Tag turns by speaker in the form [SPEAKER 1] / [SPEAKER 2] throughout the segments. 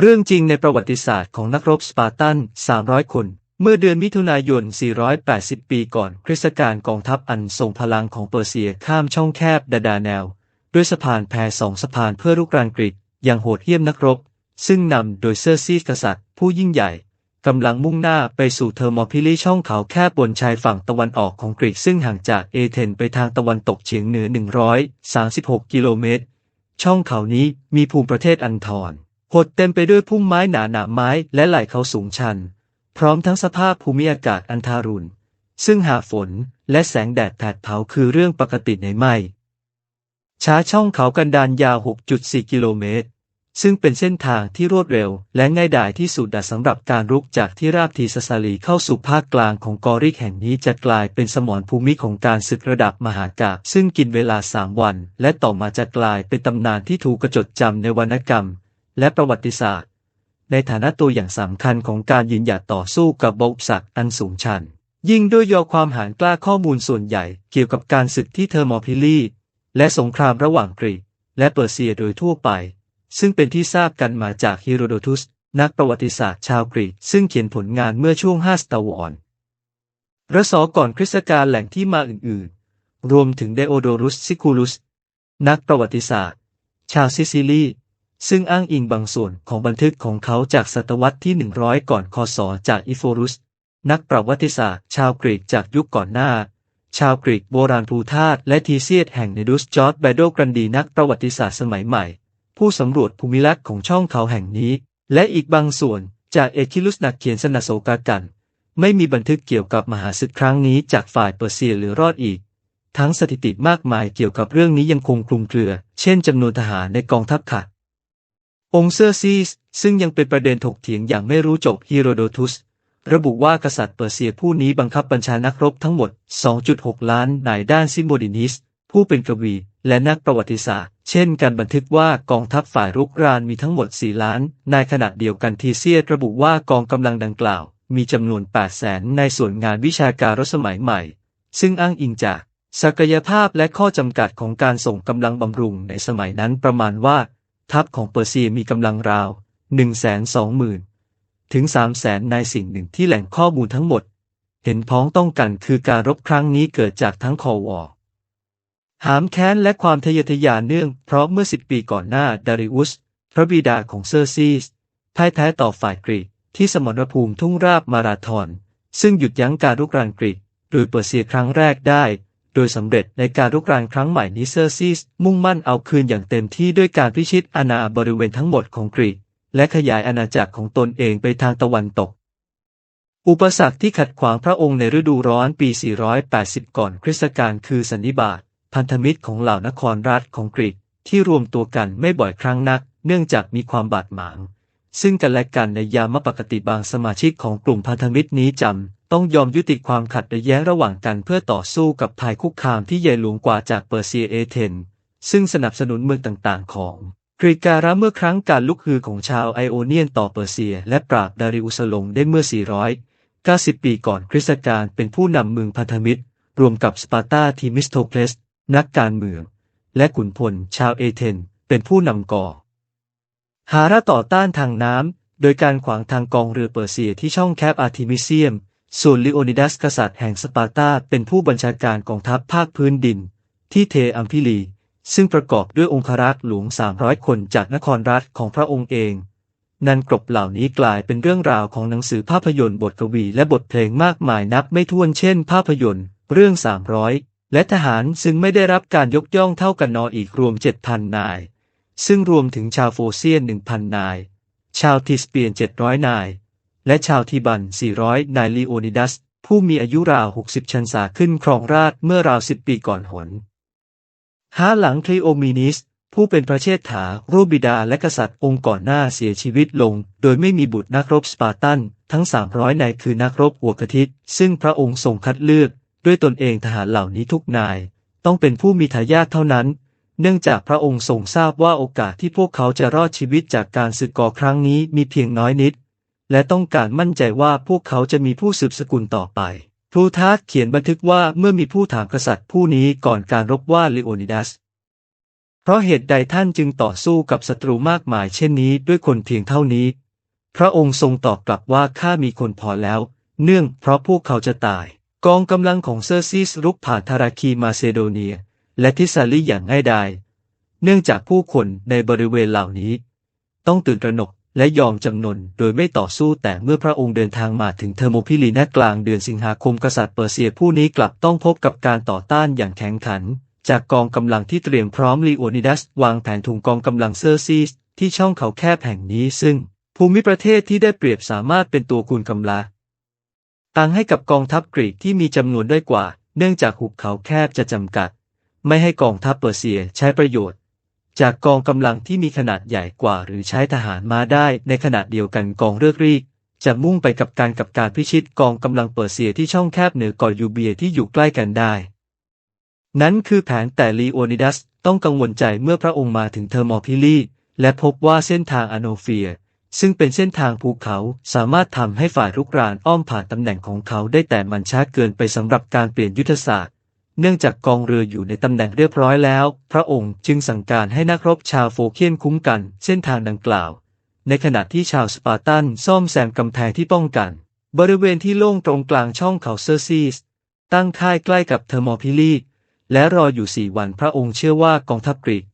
[SPEAKER 1] เรื่องจริงในประวัติศาสตร์ของนักรบสปาร์ตัน 300 คน เมื่อเดือนมิถุนายน 480 ปีก่อนคริสตกาลกองทัพอันทรงพลังของเปอร์เซียข้ามช่องแคบดาดาแนว ด้วยสะพานแพสองสะพานเพื่อรุกรานกรีกอย่างโหดเหี้ยมนักรบ ซึ่งนำโดยเซอร์ซีสกษัตริย์ ผู้ยิ่งใหญ่กำลังมุ่งหน้าไปสู่เทอร์โมพิลีช่องเขาแคบบนชายฝั่งตะวันออกของกรีกซึ่งห่างจากเอเธนไปทางตะวันตกเฉียงเหนือ 136 กิโลเมตร ช่องเขานี้มีภูมิประเทศอันทร หดเต็มไปด้วยพุ่มไม้หนาหนาไม้และไหล่เขาสูงชัน พร้อมทั้งสภาพภูมิอากาศอันทารุณ ซึ่งหาฝนและแสงแดดแผดเผาคือเรื่องปกติในไม่ ช้าช่องเขากันดานยาว 6.4 กิโลเมตร ซึ่งเป็นเส้นทางที่รวดเร็ว และง่ายดายที่สุดสำหรับการรุกจากที่ราบทีสซาลีเข้าสู่ภาคกลางของกอริกแห่งนี้จะกลายเป็นสมรภูมิของการศึกระดับมหากาพย์ซึ่งกินเวลาสามวัน และต่อมาจะกลายเป็นตำนานที่ถูกกระจดจำในวรรณกรรม และประวัติศาสตร์ ในฐานะตัวอย่างสำคัญของการยืนหยัดต่อสู้กับบอุปสรรคอันสูงชัน ยิ่งด้วยยอความหารกล้าข้อมูลส่วนใหญ่เกี่ยวกับการศึกที่เทอร์โมพิลีและสงครามระหว่างกรีกและเปอร์เซียโดยทั่วไป ซึ่งเป็นที่ทราบกันมาจากฮิโรโดตุส นักประวัติศาสตร์ชาวกรีก ซึ่งเขียนผลงานเมื่อช่วง5ศตวรรษรศก่อนคริสตกาลแหล่งที่มาอื่นๆ รวมถึงเดโอโดรุสซิคูลุส นักประวัติศาสตร์ ชาวซิซิลี ซึ่งอ้างอิงบางส่วนของบันทึกของเขาจากศตวรรษที่ 100 ก่อนคศจากอิโฟรุส นักประวัติศาสตร์ชาวกรีกจากยุคก่อนหน้า ชาวกรีกโบราณภูธาตและทีเซียดแห่งเนดุสจอร์ดแบโดกรันดีนักประวัติศาสตร์สมัยใหม่ ผู้สำรวจภูมิลักษณ์ของช่องเขาแห่งนี้ และอีกบางส่วนจากเอคิลุสนักเขียนสนาโซกากัน ไม่มีบันทึกเกี่ยวกับมหาศึกครั้งนี้จากฝ่ายเปอร์เซียหรือรอดอีก ทั้งสถิติมากมายเกี่ยวกับเรื่องนี้ยังคงคลุมเครือ เช่นจำนวนทหารในกองทัพขัด องค์เซอร์ซีสซึ่งยังเป็นประเด็นถกเถียงอย่างไม่รู้จบฮิโรโดทุส ระบุว่ากษัตริย์เปอร์เซียผู้นี้บังคับบัญชานักรบทั้งหมด 2.6 ล้านนายด้านซิโมดินิส ผู้เป็นกวี และนักประวัติศาสตร์ เช่นการบันทึกว่ากองทัพฝ่ายรุกรานมีทั้งหมด 4 ล้านในขณะเดียวกันทีเซียระบุว่ากองกำลังดังกล่าว มีจำนวน 8 แสนในส่วนงานวิชาการรสมัยใหม่ ซึ่งอ้างอิงจากศักยภาพและข้อจำกัดของการส่งกำลังบำรุงในสมัยนั้นประมาณว่า ทัพของเปอร์เซียมีกำลังราว 120,000 ถึง 300,000ในสิ่งหนึ่งที่แหล่งข้อมูลทั้งหมด เห็นพ้องต้องกันคือการรบครั้งนี้เกิดจากทั้งคอวอร์หามแค้นและความทะเยอทะยานเนื่องเพราะเมื่อสิบปีก่อนหน้าดาริอุส พระบิดาของเซอร์ซีสพ่ายแพ้ต่อฝ่ายกรีกที่สมรภูมิทุ่งราบมาราธอน ซึ่งหยุดยั้งการรุกรานกรีกโดยเปอร์เซียครั้งแรกได้ โดยสำเร็จในการรุกรานครั้งใหม่นี้เซอร์ซีสมุ่งมั่นเอาคืนอย่างเต็มที่ด้วยการพิชิตอาณาบริเวณทั้งหมดของกรีก และขยายอาณาจักรของตนเองไปทางตะวันตก อุปสรรคที่ขัดขวางพระองค์ในฤดูร้อนปี 480 ก่อนคริสตกาลคือสันนิบาตพันธมิตรของเหล่านครรัฐของกรีกที่รวมตัวกันไม่บ่อยครั้งนัก เนื่องจากมีความบาดหมาง ซึ่งกันและกันในยามปกติบางสมาชิกของกลุ่มพันธมิตรนี้จำ ต้องยอมยุติความขัดแย้งระหว่างกันเพื่อต่อสู้กับภัยคุกคามที่ใหญ่หลวงกว่าจากเปอร์เซียเอเธนซึ่งสนับสนุนเมืองต่างๆ ของกรีการะเมื่อครั้งการลุกฮือของชาวไอโอเนียนต่อเปอร์เซีย และปราบดาริอุสลงได้เมื่อ 490 ปีก่อนคริสต์กาลเป็นผู้นำเมืองพันธมิตร รวมกับสปาร์ตาทีมิสโทเพลสนักการเมือง และขุนพลชาวเอเธนเป็นผู้นำก่อ หาระต่อต้านทางน้ำโดยการขวางทางกองเรือเปอร์เซียที่ช่องแคบอาร์ทิมิเซียม ส่วนลิโอนิดัสกษัตริย์แห่งสปาร์ตาเป็นผู้บัญชาการกองทัพภาคพื้นดิน ที่เทอัมพิลี ซึ่งประกอบด้วยองครักษ์หลวง 300 คนจากนครรัฐของพระองค์เอง นันกรบเหล่านี้กลายเป็นเรื่องราวของหนังสือภาพยนตร์บทกวีและบทเพลงมากมายนับไม่ถ้วนเช่น ภาพยนตร์ เรื่อง 300 และทหารซึ่งไม่ได้รับการยกย่องเท่ากันนออีกรวม 7,000 นาย ซึ่งรวมถึงชาวโฟเซียน 1,000 นาย ชาวทิสเปียน 700 นาย และชาวทีบัน 400 นายลีโอนิดัส ผู้มีอายุราว 60 ชันษาขึ้นครองราชเมื่อราว 10 ปีก่อนหนหาหลังคลีโอมินิส ผู้เป็นพระเชษฐารูปบิดาและกษัตริย์องค์ก่อนหน้าเสียชีวิตลง โดยไม่มีบุตรนักรบสปาร์ตัน ทั้ง 300 นายคือนักรบหัวกะทิตซึ่งพระองค์ทรงคัดเลือก ด้วยตนเองทหารเหล่านี้ทุกนาย ต้องเป็นผู้มีทายาทเท่านั้นเนื่องจากพระองค์ทรงทราบว่าโอกาสที่พวกเขาจะรอดชีวิตจากการศึกก่อครั้งนี้มีเพียงน้อยนิด และต้องการมั่นใจว่าพวกเขาจะมีผู้สืบสกุลต่อไปพลูทาร์เขียนบันทึกว่าเมื่อมีผู้ถามกษัตริย์ผู้นี้ก่อนการรบว่าลิโอนิดัส เพราะเหตุใดท่านจึงต่อสู้กับศัตรูมากมายเช่นนี้ด้วยคนเพียงเท่านี้ พระองค์ทรงตอบกลับว่าข้ามีคนพอแล้ว เนื่องเพราะพวกเขาจะตาย กองกำลังของเซอร์ซิสรุกผ่านทาราคีมาเซโดเนีย และทิซาลีอย่างง่ายดาย เนื่องจากผู้คนในบริเวณเหล่านี้ ต้องตื่นตระหนก และยอมจำนนโดยไม่ต่อสู้แต่เมื่อพระองค์เดินทางมาถึงเทอร์โมพิลีนกลางเดือนสิงหาคมกษัตริย์เปอร์เซียผู้นี้กลับต้องพบกับการต่อต้านอย่างแข็งขัน จากกองกำลังที่เตรียมพร้อมลีโอนิดัส วางแผนถุงกองกำลังเซอร์ซีสที่ช่องเขาแคบแห่งนี้ซึ่ง ภูมิประเทศที่ได้เปรียบสามารถเป็นตัวคูณกำลังตังให้กับกองทัพกรีกที่มีจำนวนได้กว่า เนื่องจากหุบเขาแคบจะจำกัด ไม่ให้กองทัพเปอร์เซียใช้ประโยชน์ จากกองกำลังที่มีขนาดใหญ่กว่าหรือใช้ทหารมาได้ในขณะเดียวกันกองเลือกรีก จะมุ่งไปกับการกับการพิชิตกองกำลังเปอร์เซียที่ช่องแคบเหนือเกาะยูเบียที่อยู่ใกล้กันได้ นั้นคือแผนแต่ลีโอนิดัสต้องกังวลใจเมื่อพระองค์มาถึงเทอร์มอพิลีและพบว่าเส้นทางอโนเฟีย ซึ่งเป็นเส้นทางภูเขาสามารถทำให้ฝ่ายรุกรานอ้อมผ่านตำแหน่งของเขาได้แต่มันช้าเกินไปสำหรับการเปลี่ยนยุทธศาสตร์ เนื่องจากกองเรืออยู่ในตำแหน่งเรียบร้อยแล้ว พระองค์จึงสั่งการให้นักรบชาวโฟเคียนคุ้มกันเส้นทางดังกล่าว ในขณะที่ชาวสปาร์ตันซ่อมแซมกำแพงที่ป้องกัน บริเวณที่โล่งตรงกลางช่องเขาเซอร์ซีส ตั้งค่ายใกล้กับเทอร์มอพิลีและรออยู่สี่วันพระองค์เชื่อว่ากองทัพกรีก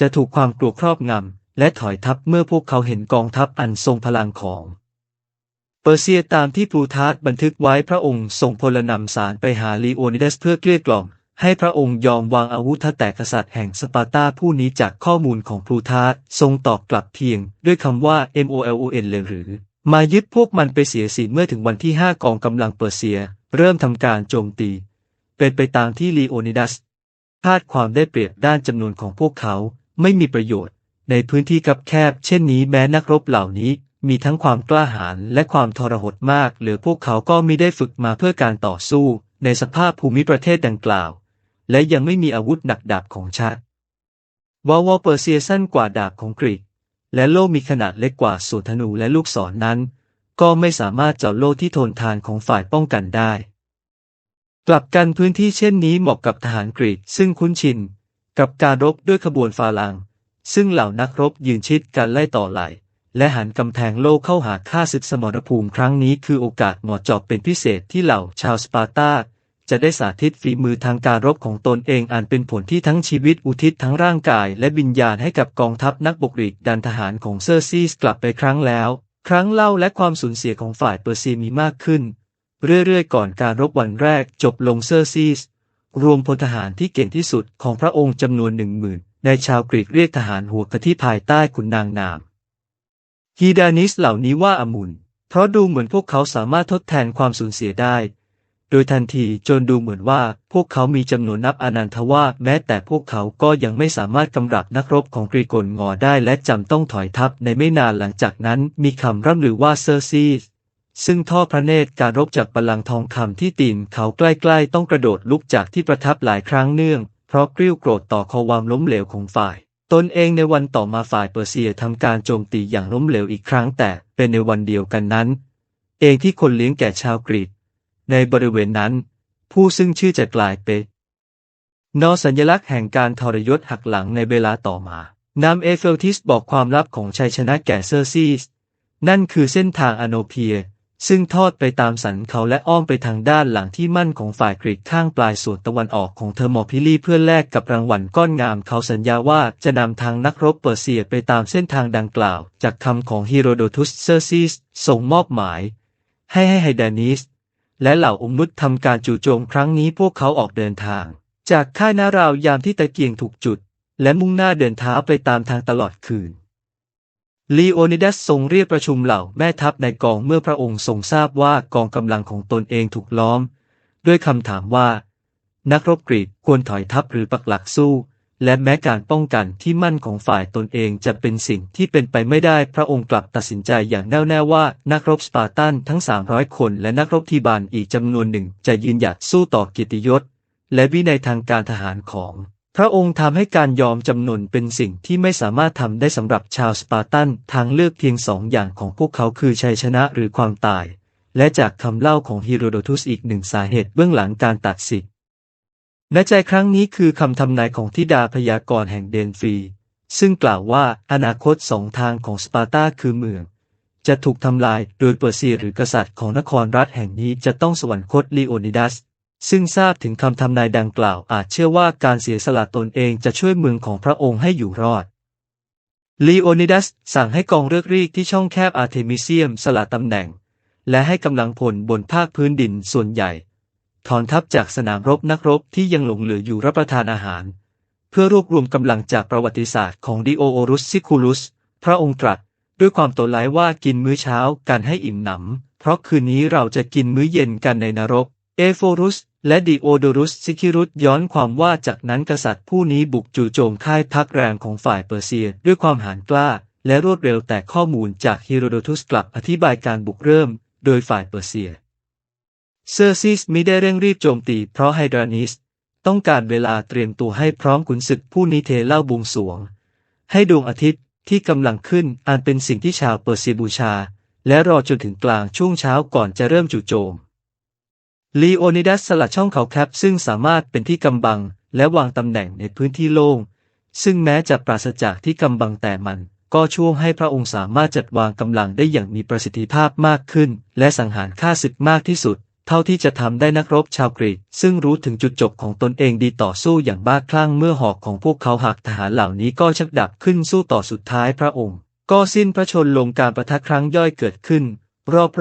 [SPEAKER 1] จะถูกความกลัวครอบงำและถอยทัพเมื่อพวกเขาเห็นกองทัพอันทรงพลังของ เปอร์เซียตามที่ปลูทาร์บันทึกไว้พระองค์ส่งพลนำสารไปหาลีโอนิดัสเพื่อเกลี้ยกล่อม ให้พระองค์ยอมวางอาวุธแต่กษัตริย์แห่งสปาร์ตาผู้นี้จากข้อมูลของพลูทาร์ทรงตอบกลับเพียง ด้วยคำว่า MOLON เลยหรือ มายึดพวกมันไปเสียสิเมื่อถึงวันที่ 5 กองกำลังเปอร์เซีย เริ่มทำการโจมตี เป็นไปตามที่ลีโอนิดัสคาดความได้เปรียบด้านจำนวนของพวกเขาไม่มีประโยชน์ ในพื้นที่คับแคบ เช่นนี้แม้นักรบเหล่านี้ มีทั้งความกล้าหาญและความทรหดมาก หรือพวกเขาก็ไมิได้ฝึกมาเพื่อการต่อสู้ ในสภาพภูมิประเทศดังกล่าว และยังไม่มีอาวุธหนักดาบของชาติวาวอเปอร์เซียสั้นกว่าดาบของกรีก และโล่มีขนาดเล็กกว่าส่วนธนูและลูกศรนนั้น ก็ไม่สามารถเจาะโล่ที่ทนทานของฝ่ายป้องกันได้ กลับกันพื้นที่เช่นนี้เหมาะกับทหารกรีกซึ่งคุ้นชิน กับการรบด้วยขบวนฟาลัง ซึ่งเหล่านักรบยืนชิดกันไล่ต่อไหล และหันกำแพงโลกเข้าหาค่าศึกสมรภูมิครั้งนี้คือโอกาสเหมาะเจาะเป็นพิเศษที่เหล่าชาวสปาร์ตาจะได้สาธิตฝีมือทางการรบของตนเองอันเป็นผลที่ทั้งชีวิตอุทิศทั้งร่างกายและวิญญาณให้กับกองทัพนักบกรีกดันทหารของเซอร์ซีสกลับไปครั้งแล้ว ครั้งเล่าและความสูญเสียของฝ่ายเปอร์ซีมีมากขึ้น เรื่อยๆ ก่อนการรบวันแรกจบลงเซอร์ซีสรวมพลทหารที่เก่งที่สุดของพระองค์จำนวนหนึ่งหมื่นในชาวกรีกเรียกทหารหัวกะที่ภายใต้ขุนนางนาม ฮีดานิสเหล่านี้ว่าอมุน เพราะดูเหมือนพวกเขาสามารถทดแทนความสูญเสียได้ โดยทันทีจนดูเหมือนว่าพวกเขามีจำนวนนับอนันทว่าแม้แต่พวกเขาก็ยังไม่สามารถกำรับนักรบของกรีกลงอได้และจำต้องถอยทัพในไม่นานหลังจากนั้นมีคำร่ำลือว่าเซอร์ซีสซึ่งท่อพระเนตรการรบจากบัลลังทองคำที่ตีนเขาใกล้ๆ ต้องกระโดดลุกจากที่ประทับหลายครั้งเนื่อง เพราะกริ้วโกรธต่อความล้มเหลวของฝ่าย ตนเองในวันต่อมาฝ่ายเปอร์เซียทำการโจมตีอย่างล้มเหลวอีกครั้งแต่เป็นในวันเดียวกันนั้น เองที่คนเลี้ยงแก่ชาวกรีกในบริเวณนั้น ผู้ซึ่งชื่อจะกลายเป็นนอสัญลักษณ์แห่งการทรยศหักหลังในเวลาต่อมานามเอเฟลทิสบอกความลับของชัยชนะแก่เซอร์ซีส นั่นคือเส้นทางอโนเพีย ซึ่งทอดไปตามสันเขาและอ้อมไปทางด้านหลังที่มั่นของฝ่ายกรีกข้างปลายส่วนตะวันออกของเทอร์โมพิลีเพื่อแลกกับรางวัลก้อนงามเขาสัญญาว่าจะนำทางนักรบเปอร์เซียไปตามเส้นทางดังกล่าว จากคำของฮิโรโดทุสเซอร์ซิสส่งมอบหมาย ให้ให้ไฮดานิสและเหล่าองค์นุษทำการจู่โจมครั้งนี้พวกเขาออกเดินทาง จากค่ายนาราวยามที่ตะเกียงถูกจุด และมุ่งหน้าเดินเท้าไปตามทางตลอดคืน ลีโอนิดัสทรงเรียกประชุมเหล่าแม่ทัพในกองเมื่อพระองค์ทรงทราบว่ากองกำลังของตนเองถูกล้อม ด้วยคำถามว่า นักรบกรีกควรถอยทัพหรือปักหลักสู้ และแม้การป้องกันที่มั่นของฝ่ายตนเองจะเป็นสิ่งที่เป็นไปไม่ได้พระองค์กลับตัดสินใจอย่างแน่วแน่ว่านักรบสปาร์ตันทั้ง 300 คนและนักรบทีบานอีกจำนวนหนึ่งจะยืนหยัดสู้ต่อกียรติยศและวินัยทางการทหารของ พระองค์ทำให้การยอมจำนนเป็นสิ่งที่ไม่สามารถทำได้สำหรับชาวสปาร์ตัน ทางเลือกเพียงสองอย่างของพวกเขาคือชัยชนะหรือความตาย และจากคำเล่าของฮิโรโดทุสอีกหนึ่งสาเหตุเบื้องหลังการตัดสิทธิ์ณใจครั้งนี้คือคำทำนายของธิดาพยากรณ์แห่งเดนฟรี ซึ่งกล่าวว่าอนาคตสองทางของสปาร์ตาคือเมือง จะถูกทำลายโดยเปอร์เซียหรือกษัตริย์ของนครรัฐแห่งนี้จะต้องสวรรคตลีโอนิดัส ซึ่งทราบถึงคำทำนายดังกล่าวอาจเชื่อว่าการเสียสละตนเองจะช่วยเมืองของพระองค์ให้อยู่รอดลีโอนิดัสสั่งให้กองเลือกรีกที่ช่องแคบอาร์เทมิเซียมสละตำแหน่ง และให้กำลังพลบนภาคพื้นดินส่วนใหญ่ ถอนทัพจากสนามรบนักรบที่ยังหลงเหลืออยู่รับประทานอาหาร เพื่อรวบรวมกำลังจากประวัติศาสตร์ของดิโอโอรุสซิคูลุส พระองค์ตรัสด้วยความโตร้ายว่ากินมื้อเช้ากันให้อิ่มหนำเพราะคืนนี้เราจะกินมื้อเย็นกันในนรก อโฟรุส และดิโอโดรุสซิคิรุสย้อนความว่าจากนั้นกษัตริย์ผู้นี้บุกจู่โจมค่ายพักแรมของฝ่ายเปอร์เซีย ด้วยความหาญกล้า และรวดเร็วแต่ข้อมูลจากฮิโรโดทุสกลับอธิบายการบุกเริ่ม โดยฝ่ายเปอร์เซีย เซอร์ซิสมิได้เร่งรีบโจมตีเพราะไฮดรานิสต้องการเวลาเตรียมตัวให้พร้อมขุนศึกผู้นิเทเล่าบวงสรวง ให้ดวงอาทิตย์ที่กำลังขึ้นอันเป็นสิ่งที่ชาวเปอร์เซียบูชา และรอจนถึงกลางช่วงเช้าก่อนจะเริ่มจู่โจม ลีโอนิดัสสลัดช่องเขาแคบซึ่งสามารถเป็นที่กำบัง และวางตำแหน่งในพื้นที่โล่ง ซึ่งแม้จะปราศจากที่กำบังแต่มัน ก็ช่วยให้พระองค์สามารถจัดวางกำลังได้อย่างมีประสิทธิภาพมากขึ้น และสังหารฆ่าศึกมากที่สุด เท่าที่จะทำได้นักรบชาวกรีก ซึ่งรู้ถึงจุดจบของตนเองดีต่อสู้อย่างบ้าคลั่งเมื่อหอกของพวกเขาหักทหารเหล่านี้ก็ชักดับขึ้นสู้ต่อสุดท้ายพระองค์ ก็สิ้นพระชนลงการประทะครั้งย่อยเกิดขึ้น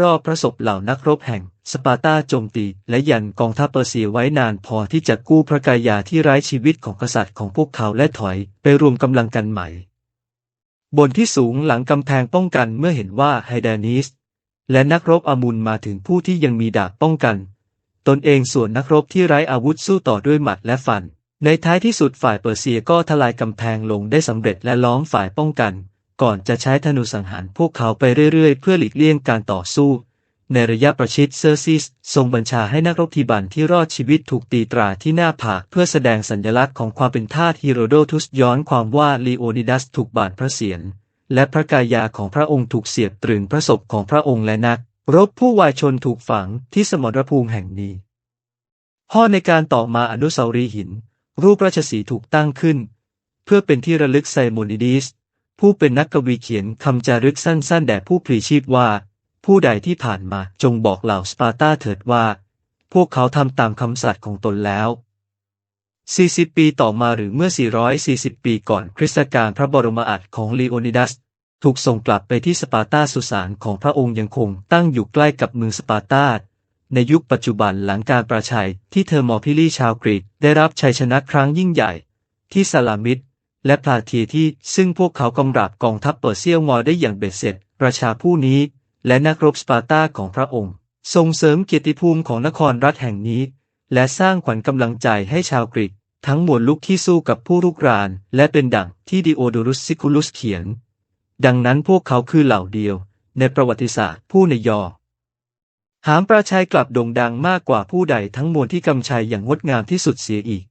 [SPEAKER 1] รอบๆพระศพเหล่านักรบแห่ง สปาร์ตาโจมตีและยันกองทัพเปอร์เซียไว้นานพอที่จะกู้พระกายาที่ไร้ชีวิตของกษัตริย์ของพวกเขาและถอยไปรวมกำลังกันใหม่ บนที่สูงหลังกำแพงป้องกันเมื่อเห็นว่าไฮดานิสและนักรบอามุนมาถึงผู้ที่ยังมีดาบป้องกัน ตนเองส่วนนักรบที่ไร้อาวุธสู้ต่อด้วยหมัดและฟัน ในท้ายที่สุดฝ่ายเปอร์เซียก็ทลายกำแพงลงได้สำเร็จและล้อมฝ่ายป้องกัน ก่อนจะใช้ธนูสังหารพวกเขาไปเรื่อยๆ เพื่อหลีกเลี่ยงการต่อสู้ ในระยะประชิดเซอร์ซิส ทรงบัญชาให้นักรบทีบันที่รอดชีวิตถูกตีตราที่หน้าผากเพื่อแสดงสัญลักษณ์ของความเป็นทาสฮิโรโดทุสย้อนความว่าลีโอนิดัสถูกบาดพระเศียรและพระกายาของพระองค์ถูกเสียบตรึงพระศพของพระองค์และนัก รบผู้วายชนถูกฝังที่สมรภูมิแห่งนี้พ่อในการต่อมาอนุสาวรีย์หิน รูปราชสีถูกตั้งขึ้น เพื่อเป็นที่ระลึกไซโมนิดิสผู้เป็นนักกวีเขียนคำจารึกสั้นๆ แด่ผู้พลีชีพว่า ผู้ใดที่ผ่านมาจงบอกเหล่าสปาร์ตาเถิดว่า พวกเขาทำตามคำสัตย์ของตนแล้ว 40 ปีต่อมาหรือเมื่อ 440 ปีก่อนคริสตกาลพระบรมอัฐของลีโอนิดัส ถูกส่งกลับไปที่สปาร์ตาสุสานของพระองค์ยังคงตั้งอยู่ใกล้กับเมืองสปาร์ตาในยุคปัจจุบันหลังการประชัยที่เทอร์มอพิลีชาวกรีกได้รับชัยชนะครั้งยิ่งใหญ่ ที่ซาลามิดและพลาเทียที่ซึ่งพวกเขากำราบกองทัพเปอร์เซียงอได้อย่างเบ็ดเสร็จ ประชาผู้นี้ และนักรบสปาร์ตาของพระองค์ ส่งเสริมเกียรติภูมิของนครรัฐแห่งนี้ และสร้างขวัญกำลังใจให้ชาวกรีกทั้งมวลลุกที่สู้กับผู้รุกราน และเป็นดั่งที่ดิโอโดรุสซิคุลุสเขียน ดังนั้นพวกเขาคือเหล่าเดียว ในประวัติศาสตร์ผู้ในยอ หามประชัยกลับโด่งดังมากกว่าผู้ใดทั้งมวลที่กำชัยอย่างงดงามที่สุดเสียอีก